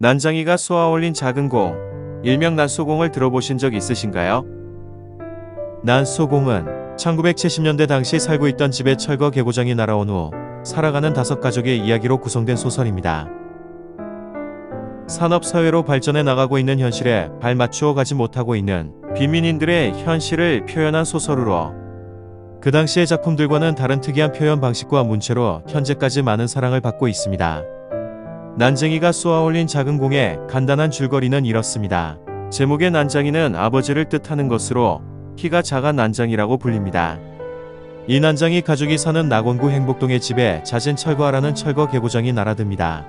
난장이가 쏘아 올린 작은 공, 일명 난소공을 들어보신 적 있으신가요? 난소공은 1970년대 당시 살고 있던 집에 철거 개고장이 날아온 후 살아가는 다섯 가족의 이야기로 구성된 소설입니다. 산업사회로 발전해 나가고 있는 현실에 발맞추어 가지 못하고 있는 빈민인들의 현실을 표현한 소설으로 그 당시의 작품들과는 다른 특이한 표현 방식과 문체로 현재까지 많은 사랑을 받고 있습니다. 난쟁이가 쏘아 올린 작은 공의 간단한 줄거리는 이렇습니다. 제목의 난장이는 아버지를 뜻하는 것으로 키가 작아 난장이라고 불립니다. 이 난장이 가족이 사는 낙원구 행복동의 집에 잦은 철거하라는 철거 개고장이 날아듭니다.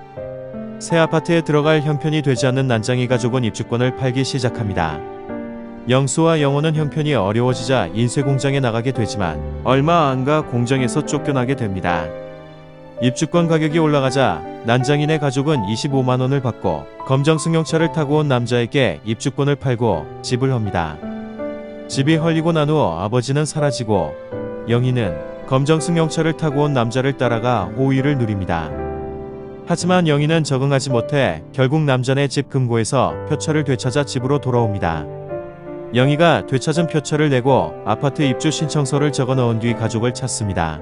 새 아파트에 들어갈 형편이 되지 않는 난장이 가족은 입주권을 팔기 시작합니다. 영수와 영호는 형편이 어려워지자 인쇄 공장에 나가게 되지만 얼마 안 가 공장에서 쫓겨나게 됩니다. 입주권 가격이 올라가자 난장인의 가족은 25만 원을 받고 검정 승용차를 타고 온 남자에게 입주권을 팔고 집을 헙니다. 집이 헐리고 난 후 아버지는 사라지고 영희는 검정 승용차를 타고 온 남자를 따라가 호의를 누립니다. 하지만 영희는 적응하지 못해 결국 남자네 집 금고에서 표처를 되찾아 집으로 돌아옵니다. 영희가 되찾은 표처를 내고 아파트 입주 신청서를 적어 넣은 뒤 가족을 찾습니다.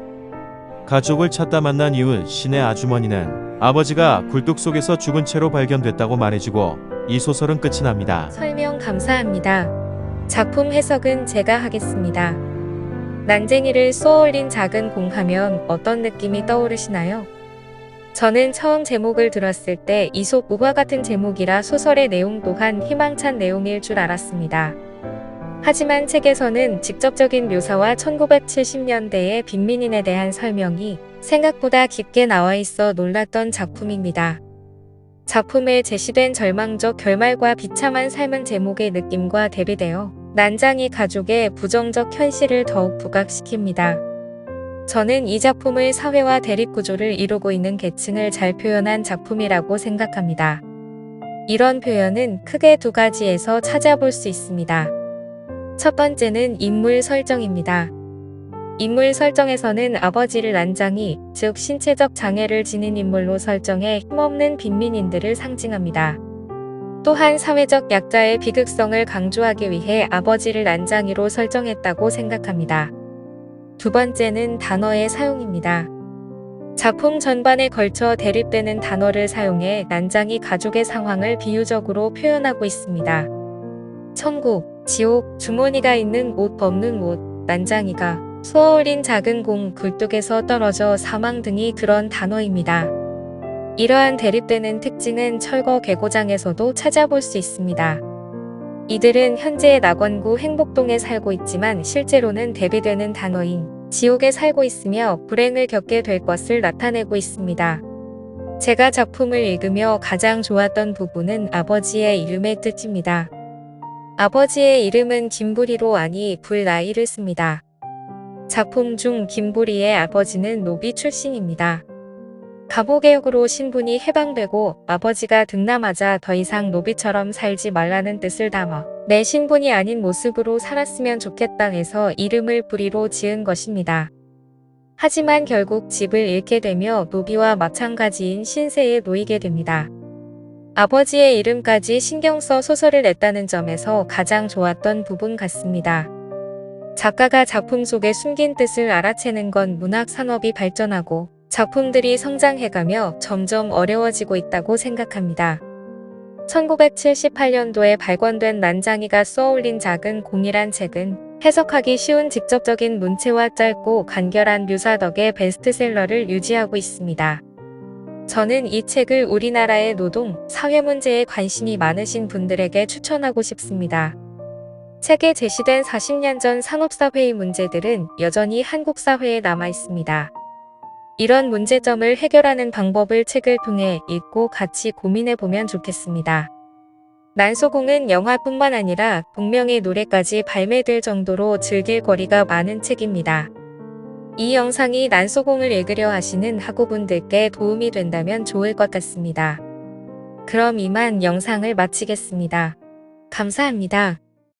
가족을 찾다 만난 이후 신의 아주머니는 아버지가 굴뚝 속에서 죽은 채로 발견됐다고 말해주고 이 소설은 끝이 납니다. 설명 감사합니다. 작품 해석은 제가 하겠습니다. 난쟁이를 쏘아올린 작은 공 하면 어떤 느낌이 떠오르시나요? 저는 처음 제목을 들었을 때 이솝 우화 같은 제목이라 소설의 내용 또한 희망찬 내용일 줄 알았습니다. 하지만 책에서는 직접적인 묘사와 1970년대의 빈민인에 대한 설명이 생각보다 깊게 나와 있어 놀랐던 작품입니다. 작품에 제시된 절망적 결말과 비참한 삶은 제목의 느낌과 대비되어 난장이 가족의 부정적 현실을 더욱 부각시킵니다. 저는 이 작품을 사회와 대립구조를 이루고 있는 계층을 잘 표현한 작품이라고 생각합니다. 이런 표현은 크게 두 가지에서 찾아볼 수 있습니다. 첫 번째는 인물 설정입니다. 인물 설정에서는 아버지를 난장이, 즉 신체적 장애를 지닌 인물로 설정해 힘없는 빈민인들을 상징합니다. 또한 사회적 약자의 비극성을 강조하기 위해 아버지를 난장이로 설정했다고 생각합니다. 두 번째는 단어의 사용입니다. 작품 전반에 걸쳐 대립되는 단어를 사용해 난장이 가족의 상황을 비유적으로 표현하고 있습니다. 천국, 지옥, 주머니가 있는 옷 없는 옷, 난장이가 쏘아올린 작은 공 굴뚝에서 떨어져 사망 등이 그런 단어입니다. 이러한 대립되는 특징은 철거 개고장에서도 찾아볼 수 있습니다. 이들은 현재 낙원구 행복동에 살고 있지만 실제로는 대비되는 단어인 지옥에 살고 있으며 불행을 겪게 될 것을 나타내고 있습니다. 제가 작품을 읽으며 가장 좋았던 부분은 아버지의 이름의 뜻입니다. 아버지의 이름은 김부리로 아니 불나이를 씁니다. 작품 중 김부리의 아버지는 노비 출신입니다. 갑오개혁으로 신분이 해방되고 아버지가 등남하자 더 이상 노비처럼 살지 말라는 뜻을 담아 내 신분이 아닌 모습으로 살았으면 좋겠다 해서 이름을 부리로 지은 것입니다. 하지만 결국 집을 잃게 되며 노비와 마찬가지인 신세에 놓이게 됩니다. 아버지의 이름까지 신경 써 소설을 냈다는 점에서 가장 좋았던 부분 같습니다. 작가가 작품 속에 숨긴 뜻을 알아채는 건 문학 산업이 발전하고 작품들이 성장해가며 점점 어려워지고 있다고 생각합니다. 1978년도에 발권된 난장이가 쏘아올린 작은 공이란 책은 해석하기 쉬운 직접적인 문체와 짧고 간결한 묘사 덕에 베스트셀러를 유지하고 있습니다. 저는 이 책을 우리나라의 노동, 사회 문제에 관심이 많으신 분들에게 추천하고 싶습니다. 책에 제시된 40년 전 산업사회의 문제들은 여전히 한국 사회에 남아 있습니다. 이런 문제점을 해결하는 방법을 책을 통해 읽고 같이 고민해 보면 좋겠습니다. 난소공은 영화뿐만 아니라 동명의 노래까지 발매될 정도로 즐길 거리가 많은 책입니다. 이 영상이 난소공을 읽으려 하시는 학우분들께 도움이 된다면 좋을 것 같습니다. 그럼 이만 영상을 마치겠습니다. 감사합니다.